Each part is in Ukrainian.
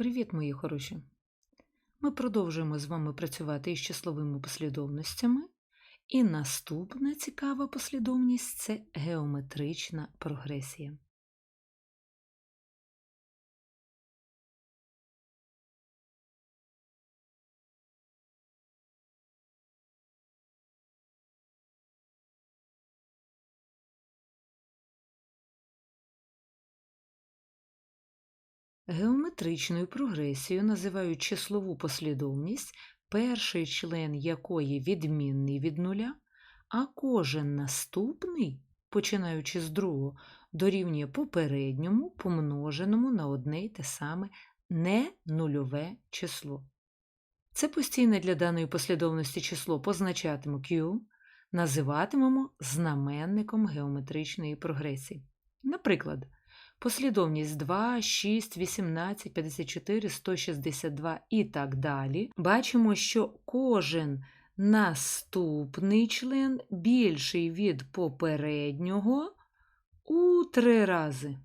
Привіт, мої хороші! Ми продовжуємо з вами працювати із числовими послідовностями. І наступна цікава послідовність це геометрична прогресія. Геометричною прогресією називають числову послідовність, перший член якої відмінний від нуля, а кожен наступний, починаючи з другого, дорівнює попередньому помноженому на одне й те саме ненульове число. Це постійне для даної послідовності число позначатимемо Q, називатимемо знаменником геометричної прогресії. Наприклад, послідовність 2, 6, 18, 54, 162 і так далі, бачимо, що кожен наступний член більший від попереднього у три рази.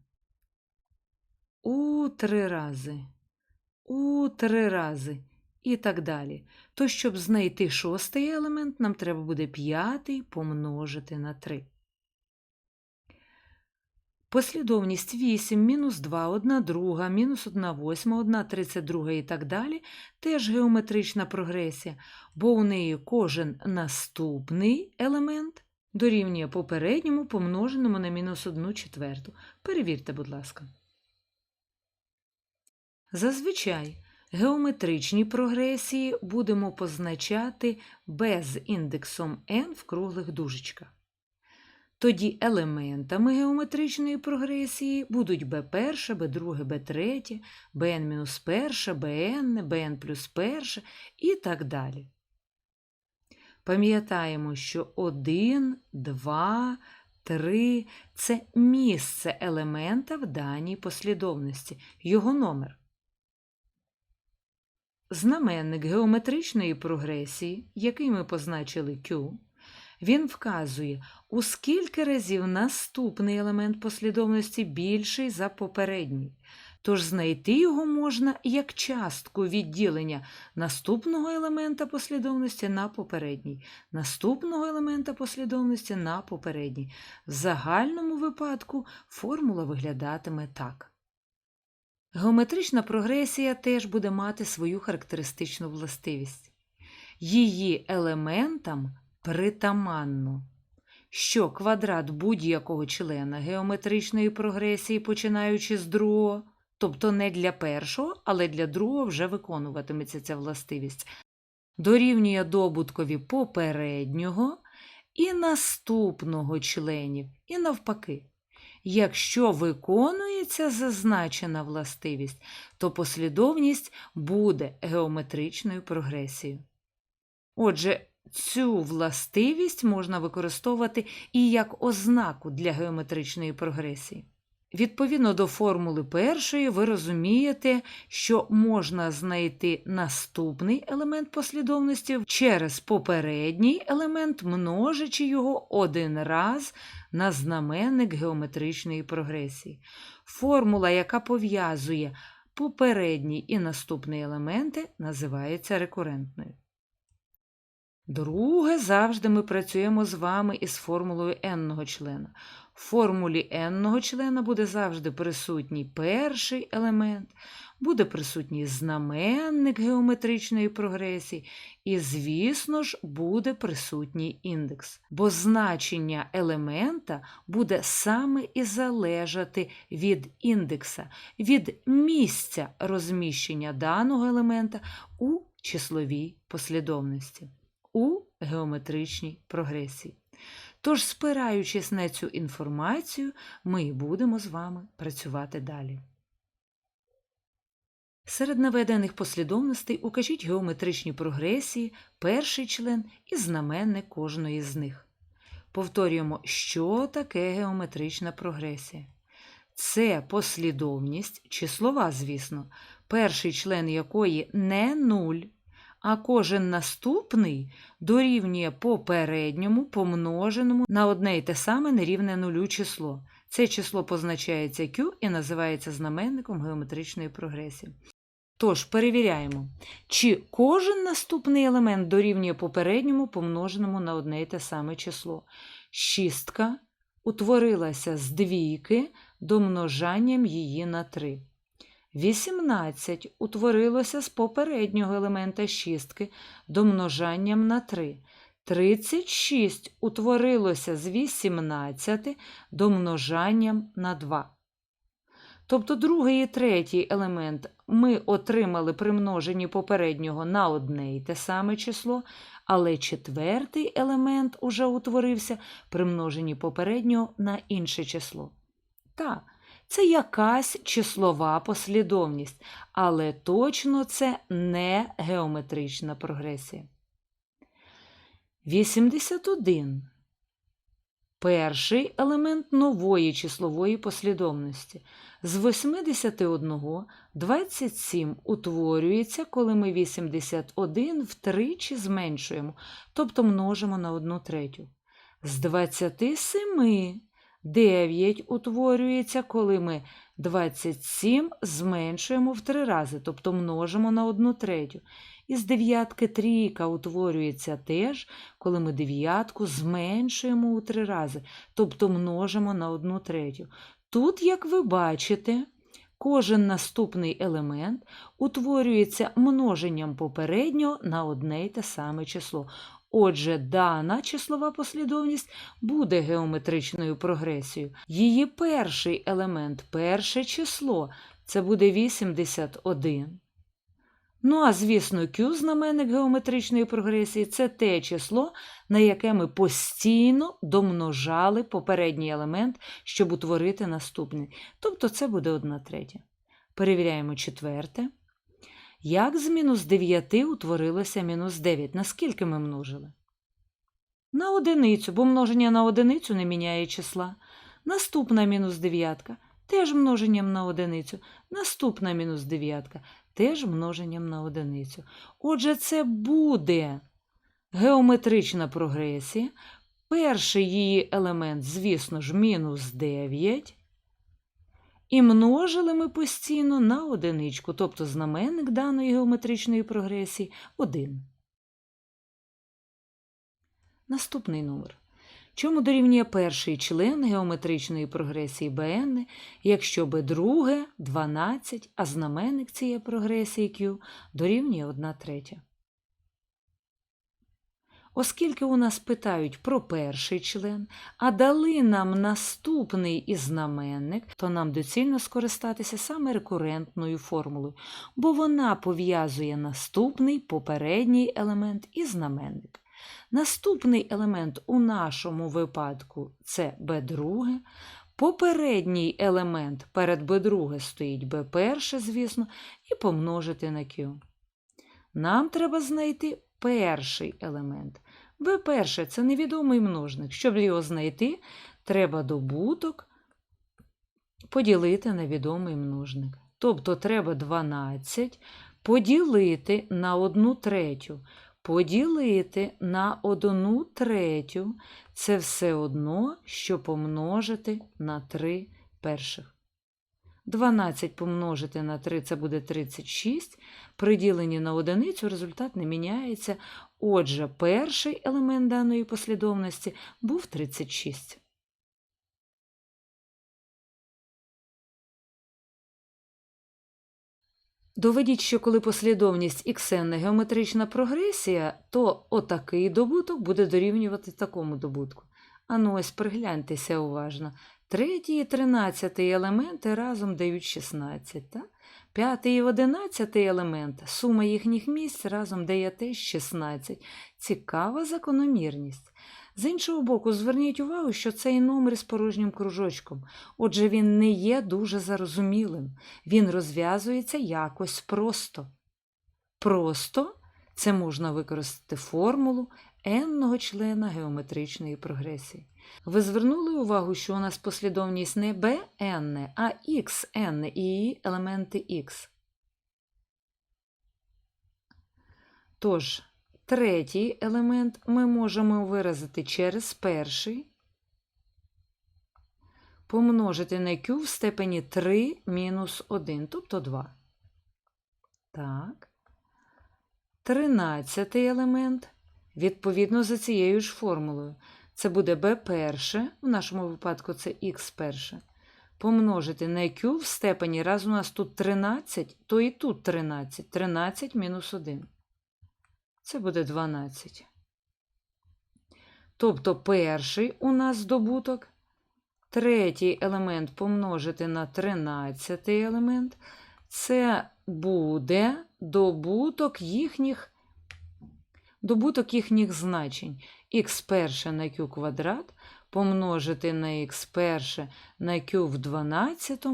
У три рази. У три рази. І так далі. То, щоб знайти шостий елемент, нам треба буде п'ятий помножити на 3. Послідовність 8, мінус 2, 1 друга, мінус 1 восьма, 1 32 і так далі теж геометрична прогресія, бо у неї кожен наступний елемент дорівнює попередньому помноженому на мінус 1 четверту. Перевірте, будь ласка. Зазвичай геометричні прогресії будемо позначати без індексом n в круглих дужечках. Тоді елементами геометричної прогресії будуть b1, b2, b3, bn-1, bn, bn плюс 1 і так далі. Пам'ятаємо, що 1, 2, 3 це місце елемента в даній послідовності, його номер. Знаменник геометричної прогресії, який ми позначили Q, він вказує, у скільки разів наступний елемент послідовності більший за попередній. Тож знайти його можна як частку відділення наступного елемента послідовності на попередній, наступного елемента послідовності на попередній. В загальному випадку формула виглядатиме так. Геометрична прогресія теж буде мати свою характеристичну властивість. Її елементам притаманно, що квадрат будь-якого члена геометричної прогресії, починаючи з другого, тобто не для першого, але для другого вже виконуватиметься ця властивість, дорівнює добуткові попереднього і наступного членів, і навпаки. Якщо виконується зазначена властивість, то послідовність буде геометричною прогресією. Отже, цю властивість можна використовувати і як ознаку для геометричної прогресії. Відповідно до формули першої, ви розумієте, що можна знайти наступний елемент послідовності через попередній елемент, множачи його один раз на знаменник геометричної прогресії. Формула, яка пов'язує попередній і наступний елементи, називається рекурентною. Друге, завжди ми працюємо з вами із формулою n-ного члена. В формулі n-ного члена буде завжди присутній перший елемент, буде присутній знаменник геометричної прогресії, і, звісно ж, буде присутній індекс. Бо значення елемента буде саме і залежати від індекса, від місця розміщення даного елемента у числовій послідовності у геометричній прогресії. Тож, спираючись на цю інформацію, ми будемо з вами працювати далі. Серед наведених послідовностей укажіть геометричні прогресії, перший член і знаменник кожної з них. Повторюємо, що таке геометрична прогресія. Це послідовність, числова, звісно, перший член якої не нуль, а кожен наступний дорівнює попередньому помноженому на одне й те саме нерівне нулю число. Це число позначається Q і називається знаменником геометричної прогресії. Тож, перевіряємо, чи кожен наступний елемент дорівнює попередньому помноженому на одне й те саме число. Шістка утворилася з двійки домножанням її на 3. 18 утворилося з попереднього елемента шістки домножанням на 3. 36 утворилося з 18 домножанням на 2. Тобто другий і третій елемент ми отримали при множенні попереднього на одне і те саме число, але четвертий елемент уже утворився при множенні попереднього на інше число. Так, це якась числова послідовність, але точно це не геометрична прогресія. 81. Перший елемент нової числової послідовності. З 81 27 утворюється, коли ми 81 втричі зменшуємо, тобто множимо на 1 третю. З 27 9 утворюється, коли ми 27 зменшуємо в 3 рази, тобто множимо на 1 третю. Із дев'ятки трійка утворюється теж, коли ми дев'ятку зменшуємо у 3 рази, тобто множимо на 1 третю. Тут, як ви бачите, кожен наступний елемент утворюється множенням попереднього на одне й те саме число. Отже, дана числова послідовність буде геометричною прогресією. Її перший елемент, перше число це буде 81. Ну, а звісно, Q знаменник геометричної прогресії це те число, на яке ми постійно домножали попередній елемент, щоб утворити наступний. Тобто це буде 1 третя. Перевіряємо четверте. Як з мінус 9 утворилося мінус 9? Наскільки ми множили? На одиницю, бо множення на одиницю не міняє числа. Наступна мінус дев'ятка теж множенням на одиницю. Наступна мінус дев'ятка теж множенням на одиницю. Отже, це буде геометрична прогресія. Перший її елемент, звісно ж, мінус 9. І множили ми постійно на одиничку, тобто знаменник даної геометричної прогресії 1. Наступний номер. Чому дорівнює перший член геометричної прогресії БН, якщо Б друге 12, а знаменник цієї прогресії Q дорівнює 1 третя. Оскільки у нас питають про перший член, а дали нам наступний і знаменник, то нам доцільно скористатися саме рекурентною формулою, бо вона пов'язує наступний попередній елемент і знаменник. Наступний елемент у нашому випадку це b2. Попередній елемент перед b2 стоїть b1, звісно, і помножити на Q. Нам треба знайти перший елемент. b1 це невідомий множник. Щоб його знайти, треба добуток поділити на відомий множник. Тобто треба 12 поділити на 1 третю поділити на одну третю це все одно, що помножити на 3 перших. 12 помножити на 3 це буде 36. При діленні на одиницю результат не міняється. Отже, перший елемент даної послідовності був 36. Доведіть, що коли послідовність не геометрична прогресія, то отакий добуток буде дорівнювати такому добутку. Ану ось пригляньтеся уважно. Третій і тринадцятий елементи разом дають 16. Так? П'ятий і одинадцятий елемент, сума їхніх місць разом дає теж 16. Цікава закономірність. З іншого боку, зверніть увагу, що цей номер з порожнім кружочком, отже, він не є дуже зарозумілим, він розв'язується якось просто. Просто це можна використати формулу n-ного члена геометричної прогресії. Ви звернули увагу, що у нас послідовність не bn, а xn і її елементи x. Тож, Третій елемент ми можемо виразити через перший, помножити на Q в степені 3 мінус 1, тобто 2. Так. Тринадцятий елемент відповідно за цією ж формулою. Це буде b перше, в нашому випадку це х перше. Помножити на q в степені, раз у нас тут 13, то і тут 13. 13 мінус 1. Це буде 12. Тобто перший у нас добуток, третій елемент помножити на 13 елемент, це буде добуток їхніх, добуток їхніх значень. х перше на q квадрат помножити на х перше на q в 12,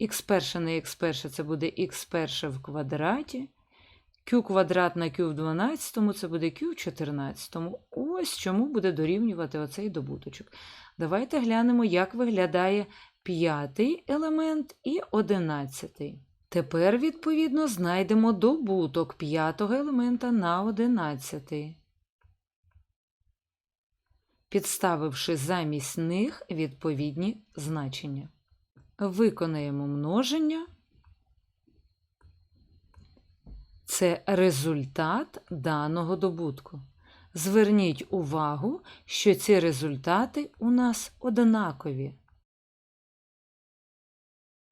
х перше на х перше це буде х перше в квадраті, q квадрат на q в 12 це буде q в 14. Ось чому буде дорівнювати оцей добуточок. Давайте глянемо, як виглядає п'ятий елемент і одинадцятий. Тепер, відповідно, знайдемо добуток п'ятого елемента на одинадцятий, підставивши замість них відповідні значення. Виконаємо множення. Це результат даного добутку. Зверніть увагу, що ці результати у нас однакові.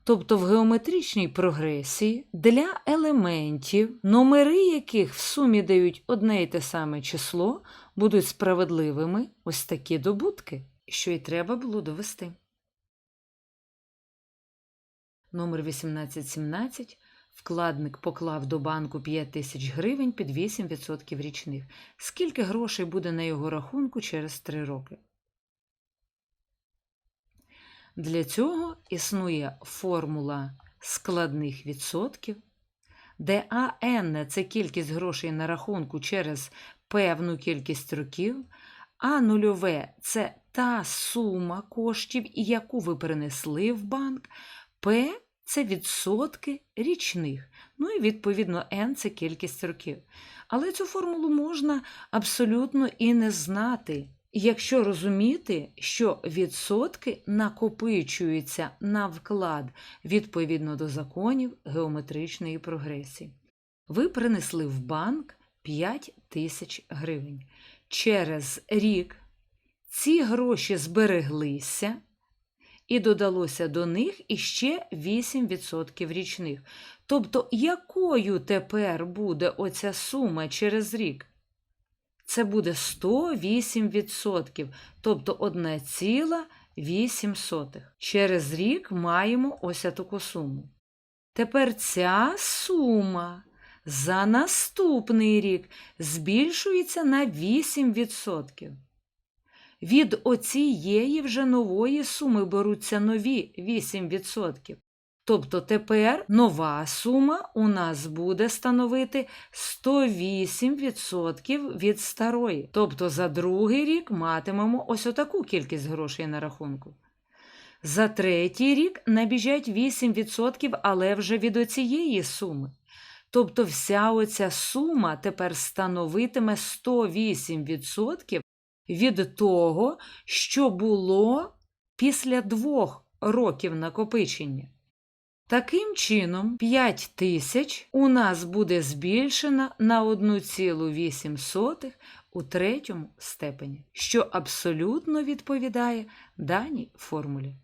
Тобто в геометричній прогресії для елементів, номери яких в сумі дають одне й те саме число, будуть справедливими ось такі добутки, що й треба було довести. Номер 1817 Вкладник поклав до банку 5 тисяч гривень під 8% річних. Скільки грошей буде на його рахунку через 3 роки? Для цього існує формула складних відсотків, де АН це кількість грошей на рахунку через певну кількість років, а нульове це та сума коштів, яку ви перенесли в банк, П це відсотки річних. Ну і відповідно n це кількість років. Але цю формулу можна абсолютно і не знати, якщо розуміти, що відсотки накопичуються на вклад відповідно до законів геометричної прогресії. Ви принесли в банк 5 тисяч гривень. Через рік ці гроші збереглися і додалося до них іще 8% річних. Тобто, якою тепер буде оця сума через рік? Це буде 108%, тобто 1,8. Через рік маємо ось таку суму. Тепер ця сума за наступний рік збільшується на 8%. Від оцієї вже нової суми беруться нові 8%. Тобто тепер нова сума у нас буде становити 108% від старої. Тобто за другий рік матимемо ось отаку кількість грошей на рахунку. За третій рік набіжать 8%, але вже від оцієї суми. Тобто вся оця сума тепер становитиме 108% від того, що було після двох років накопичення. Таким чином, 5 тисяч у нас буде збільшена на 1,8 у третьому степені, що абсолютно відповідає даній формулі.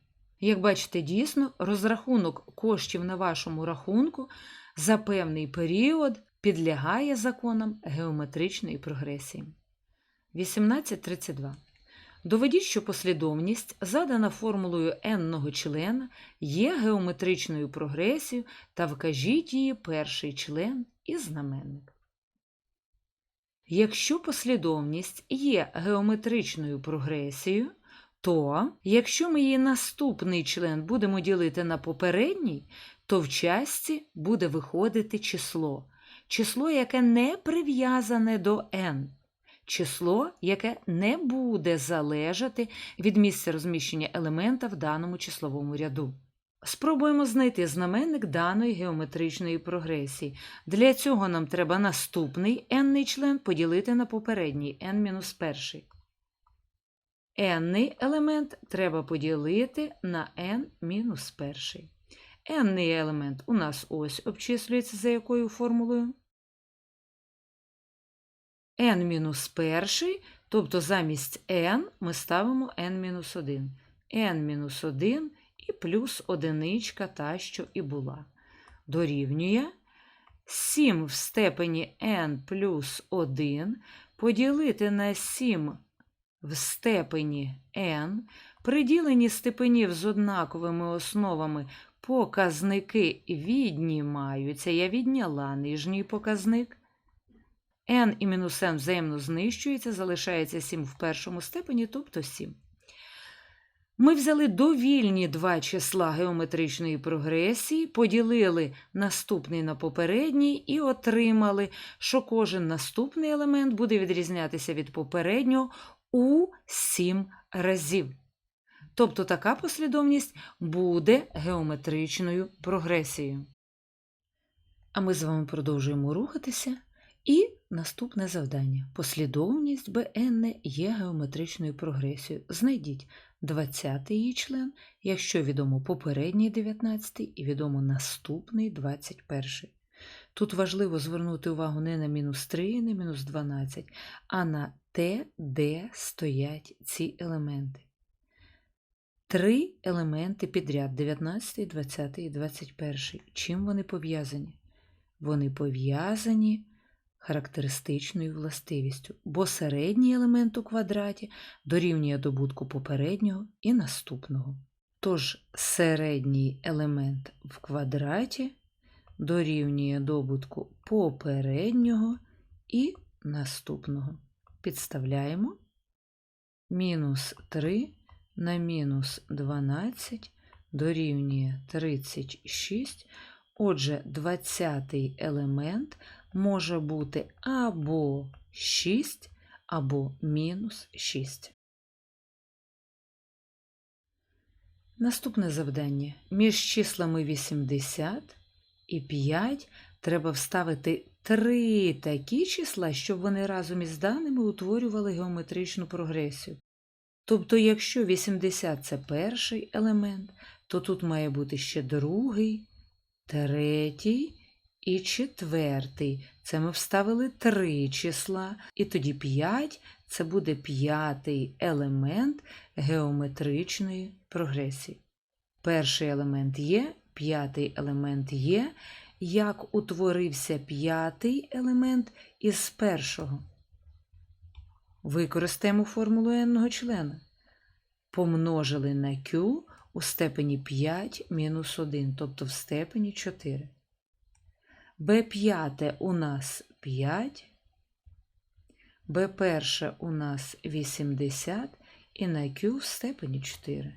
Як бачите, дійсно, розрахунок коштів на вашому рахунку за певний період підлягає законам геометричної прогресії. 1832. Доведіть, що послідовність, задана формулою n-ного члена, є геометричною прогресією та вкажіть її перший член і знаменник. Якщо послідовність є геометричною прогресією, то якщо ми її наступний член будемо ділити на попередній, то в часті буде виходити число, число, яке не прив'язане до n число, яке не буде залежати від місця розміщення елемента в даному числовому ряду. Спробуємо знайти знаменник даної геометричної прогресії. Для цього нам треба наступний n член поділити на попередній n-1. n елемент треба поділити на n-1. n елемент у нас ось обчислюється за якою формулою? N мінус перший, тобто замість n ми ставимо n-1. n-1 і плюс одиничка та, що і була. Дорівнює 7 в степені n плюс 1 поділити на 7 в степені n, приділені степенів з однаковими основами показники віднімаються. Я відняла нижній показник. N і мінус n взаємно знищується, залишається 7 в першому степені, тобто 7. Ми взяли довільні два числа геометричної прогресії, поділили наступний на попередній і отримали, що кожен наступний елемент буде відрізнятися від попереднього у 7 разів. Тобто така послідовність буде геометричною прогресією. А ми з вами продовжуємо рухатися. І наступне завдання. Послідовність BN є геометричною прогресією. Знайдіть 20 її член, якщо відомо попередній 19 і відомо наступний 21. Тут важливо звернути увагу не на мінус 3 і на мінус 12, а на те, де стоять ці елементи. Три елементи підряд 19, 20 і 21. Чим вони пов'язані? Вони пов'язані характеристичною властивістю, бо середній елемент у квадраті дорівнює добутку попереднього і наступного. Тож середній елемент в квадраті дорівнює добутку попереднього і наступного. Підставляємо мінус 3 на мінус 12 дорівнює 36. Отже, 20 елемент може бути або 6, або мінус 6. Наступне завдання. Між числами 80 і 5 треба вставити три такі числа, щоб вони разом із даними утворювали геометричну прогресію. Тобто, якщо 80 це перший елемент, то тут має бути ще другий, третій і четвертий. Це ми вставили три числа, і тоді 5 це буде п'ятий елемент геометричної прогресії. Перший елемент є, п'ятий елемент є. Як утворився п'ятий елемент із першого? Використаємо формулу n члена. Помножили на Q у степені 5 мінус 1, тобто в степені 4. B5 у нас 5, b1 у нас 80 і на Q в степені 4.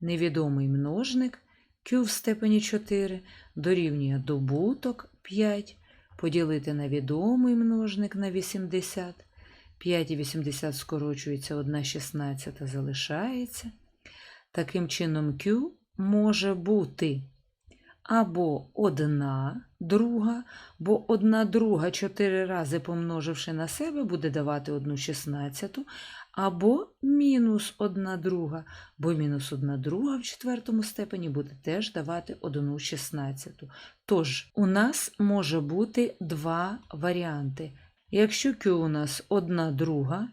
Невідомий множник Q в степені 4 дорівнює добуток 5, поділити на відомий множник на 80. 5 і 80 скорочується, 1 16 залишається. Таким чином, Q може бути або 1 друга, бо 1 друга 4 рази помноживши на себе, буде давати 1 шістнадцяту, або мінус 1 друга, бо мінус 1 друга в четвертому степені буде теж давати 1 шістнадцяту. Тож, у нас може бути два варіанти. Якщо Q у нас 1 друга,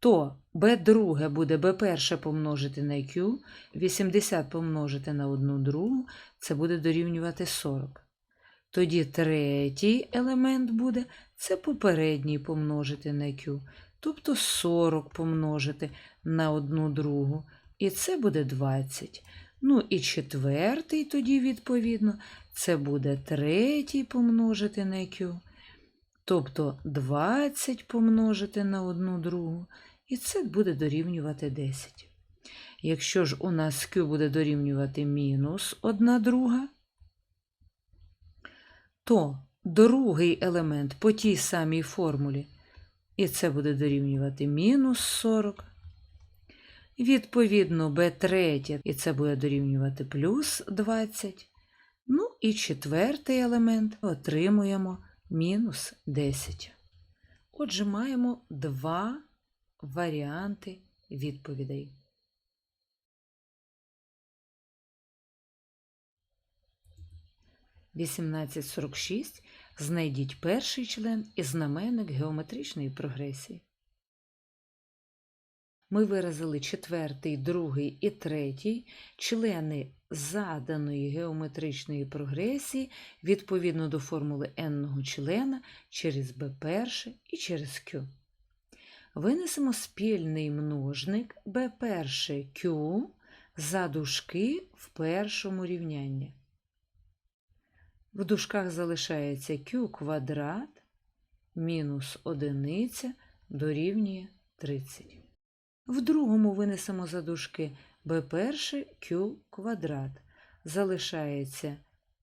то b друге буде b перше помножити на Q, 80 помножити на 1 другу, це буде дорівнювати 40. Тоді третій елемент буде це попередній помножити на Q, тобто 40 помножити на 1 другу, і це буде 20. Ну і четвертий тоді, відповідно, це буде третій помножити на Q. Тобто 20 помножити на 1 другу, і це буде дорівнювати 10. Якщо ж у нас Q буде дорівнювати мінус 1 друга, то другий елемент по тій самій формулі, і це буде дорівнювати мінус 40. Відповідно, b3, і це буде дорівнювати плюс 20. Ну і четвертий елемент отримуємо мінус 10. Отже, маємо два варіанти відповідей. 1846 знайдіть перший член і знаменник геометричної прогресії. Ми виразили четвертий, другий і третій члени заданої геометричної прогресії відповідно до формули n-ного члена через b1 і через q. Винесемо спільний множник b1q за дужки в першому рівнянні. В дужках залишається q квадрат мінус одиниця дорівнює 30. В другому винесемо за дужки b1 q квадрат. Залишається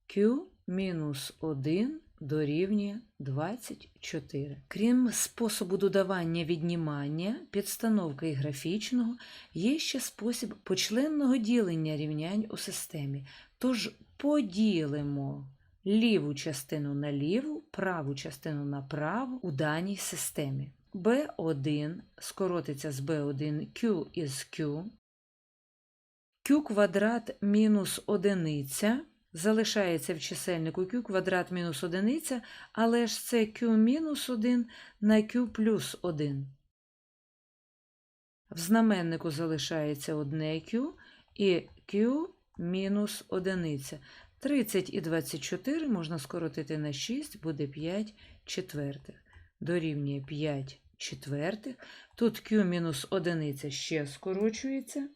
q мінус 1 дорівнює 24. Крім способу додавання віднімання, підстановки і графічного, є ще спосіб почленного ділення рівнянь у системі. Тож поділимо ліву частину на ліву, праву частину на праву у даній системі. b1 скоротиться з b1 q із q, q квадрат мінус одиниця залишається в чисельнику q квадрат мінус одиниця, але ж це q мінус 1 на q плюс 1. В знаменнику залишається одне q і q мінус одиниця. 30 і 24 можна скоротити на 6, буде 5 четвертих. Дорівнює 5 четвертих. Тут q мінус одиниця ще скорочується.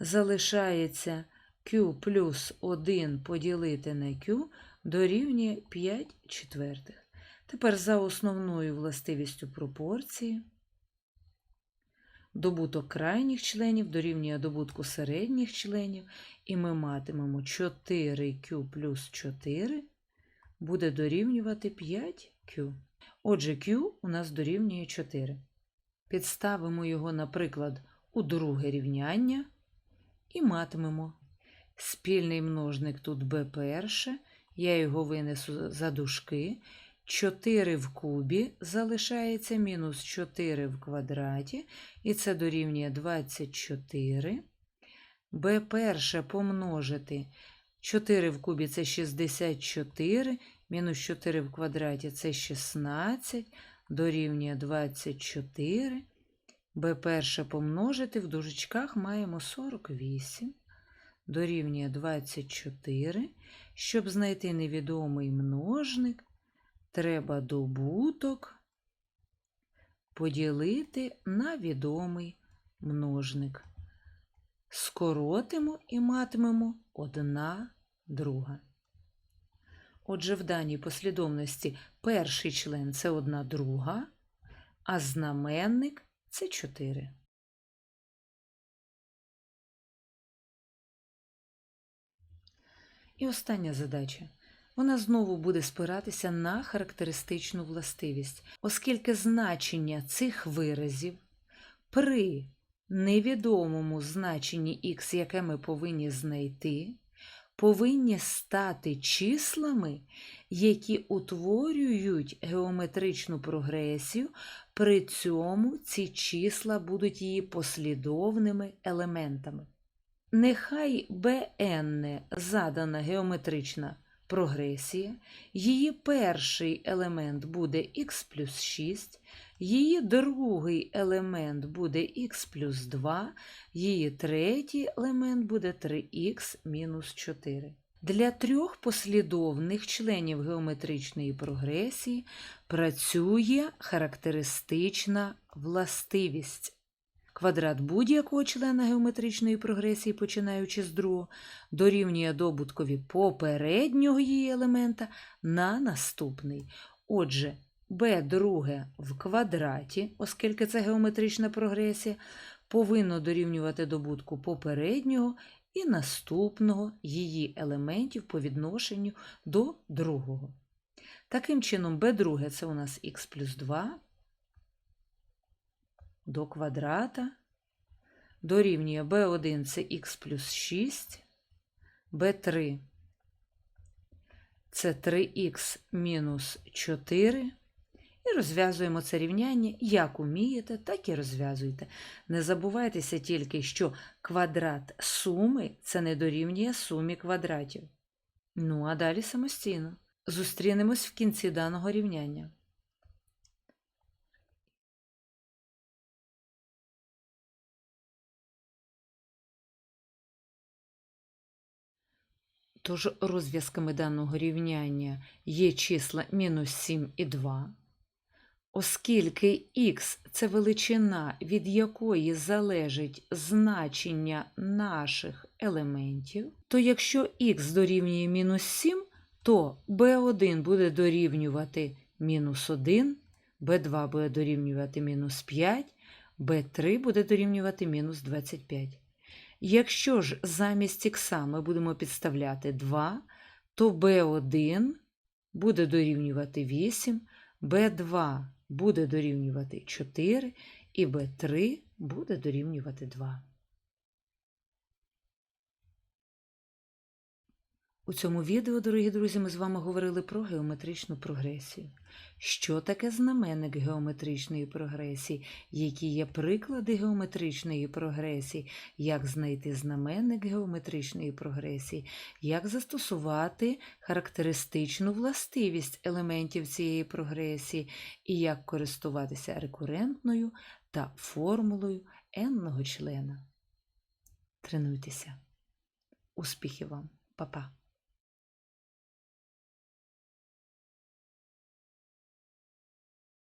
Залишається q плюс 1 поділити на q дорівнює 5 четвертих. Тепер за основною властивістю пропорції добуток крайніх членів дорівнює добутку середніх членів, і ми матимемо 4q плюс 4 буде дорівнювати 5q. Отже, q у нас дорівнює 4. Підставимо його, наприклад, у друге рівняння і матимемо спільний множник тут b перше, я його винесу за дужки. 4 в кубі залишається мінус 4 в квадраті, і це дорівнює 24. b перше помножити 4 в кубі це 64, мінус 4 в квадраті це 16, дорівнює 24. b перше помножити в дужечках маємо 48, дорівнює 24. Щоб знайти невідомий множник, треба добуток поділити на відомий множник. Скоротимо і матимемо одна друга. Отже, в даній послідовності перший член це одна друга, а знаменник це 4. І остання задача. Вона знову буде спиратися на характеристичну властивість, оскільки значення цих виразів при невідомому значенні х, яке ми повинні знайти, повинні стати числами, які утворюють геометричну прогресію, при цьому ці числа будуть її послідовними елементами. Нехай bn задана геометрична прогресія, її перший елемент буде х плюс 6, її другий елемент буде х плюс 2, її третій елемент буде 3х мінус 4. Для трьох послідовних членів геометричної прогресії працює характеристична властивість. Квадрат будь-якого члена геометричної прогресії, починаючи з другого, дорівнює добуткові попереднього її елемента на наступний. Отже, b друге в квадраті, оскільки це геометрична прогресія, повинно дорівнювати добутку попереднього і наступного її елементів по відношенню до другого. Таким чином, b друге це у нас х плюс 2 до квадрата дорівнює b1 це х плюс 6, b3 це 3х мінус 4. І розв'язуємо це рівняння, як умієте, так і розв'язуйте. Не забувайтеся тільки, що квадрат суми це не дорівнює сумі квадратів. Ну, а далі самостійно. Зустрінемось в кінці даного рівняння. Тож розв'язками даного рівняння є числа мінус 7 і 2. Оскільки х це величина, від якої залежить значення наших елементів, то якщо х дорівнює мінус 7, то b1 буде дорівнювати мінус 1, b2 буде дорівнювати мінус 5, b3 буде дорівнювати мінус 25. Якщо ж замість ікса ми будемо підставляти 2, то b1 буде дорівнювати 8, b2 буде дорівнювати 4 і b3 буде дорівнювати 2. У цьому відео, дорогі друзі, ми з вами говорили про геометричну прогресію. Що таке знаменник геометричної прогресії, які є приклади геометричної прогресії, як знайти знаменник геометричної прогресії, як застосувати характеристичну властивість елементів цієї прогресії і як користуватися рекурентною та формулою n-ного члена. Тренуйтеся. Успіхів вам, Па-па!